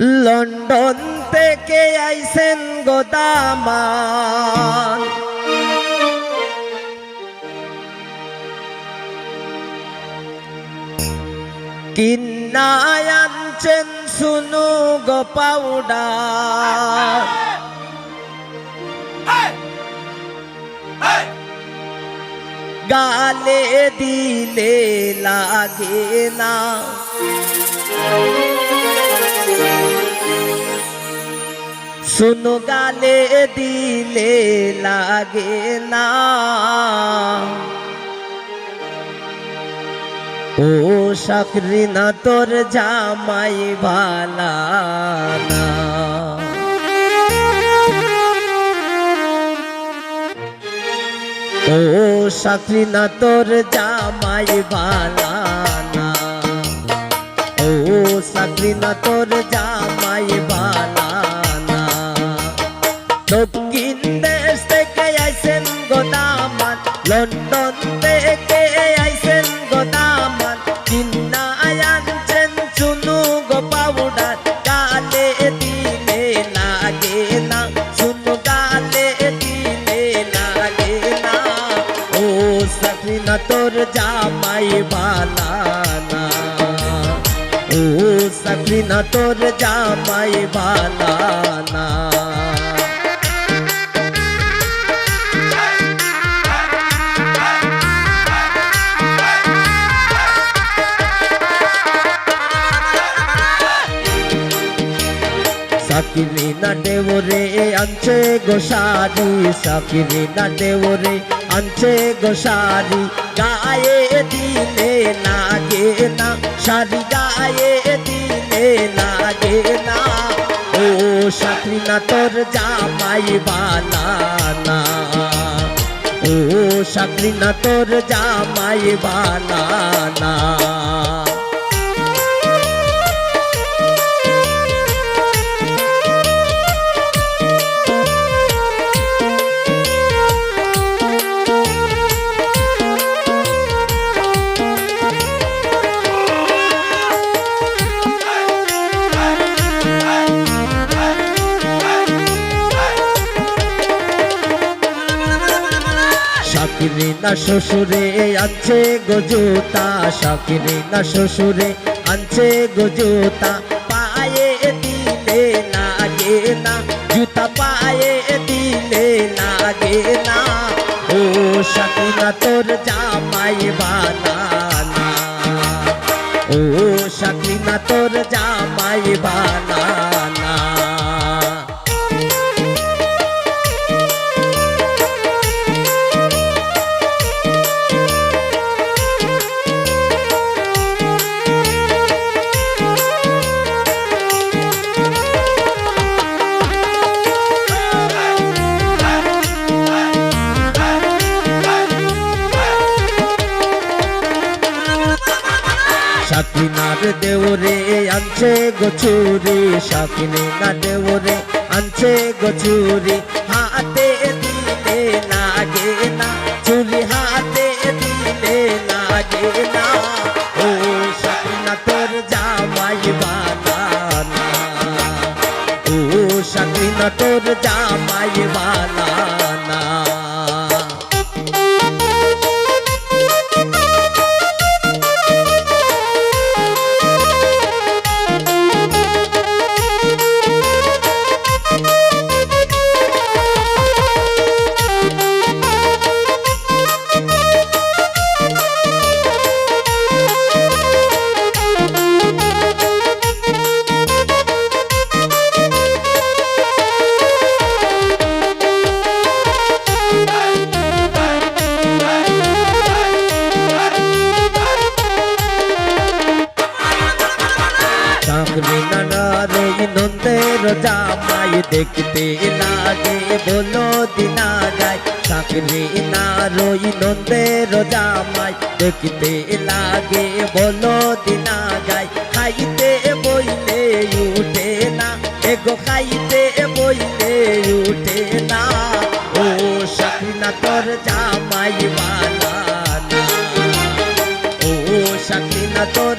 London থেকে আইসেন গোদামান। কিন্নায় আনছেন শুনু গো পাউডার। গালে দিলে লাগে না। শুনো গালে দিলে লাগে না। ও না তোর জামাই ভালা না। ও না তোর জামাই ভালা না। ও না তোর লন্ডন থেকে আইসেন গোদামান চিন্না আনছেন চুনু গো পাউডার। গালে দিলে লাগে না, চুনু গালে দিলে লাগে না। ও চাকরি না তোর জামাই বালানা ও চাকরি না তোর জামাই বালানা সাকিরি না দেওরে, আনছে গোসারি সাকিরি না দেওরে, আনছে গোসারি গায়ে দিলে লাগে না সারি গায়ে দিলে লাগে না। ও সাকরি না তোর জামাই বালানা ও সাকরি না তোর জামাই বালানা শাকিরি না শ্বশুরে আনছে গজুতা শাকিরি না শ্বশুরে আনছে গজুতা পায়ে দিলে লাগে না, জুতা পায়ে দিলে লাগে না। ও শাকিনা তোর জামাই বানানা। ও শাকিনা তোর জামাই বানানা। দেওরে আনছে গছুরি শাকিনা দেওরে আনছে গছুরি হাতে দিলে লাগে না চুরি হাতে দিলে লাগে না। ও শাকিনা তোর জামাই বানানা। ও শাকিনা তোর জামাই চাকরি নানার ওই নন্দের জামাই দেখতে লাগে, বলো দিনা যায়। চাকরি নার ওই নন্দের জামাই দেখতে লাগে, বলো দিনা যায়। খাইতে বইলে উঠে না, এগো খাইতে বইলে উঠে না। ও চাকরি না তোর তোর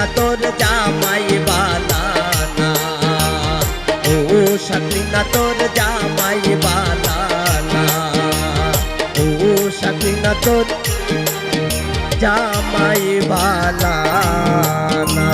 সাকিনা তোর জামাই বালানা। ও সাকিনা তোর জামাই বালানা। ও সাকিনা তোর জামাই বালানা।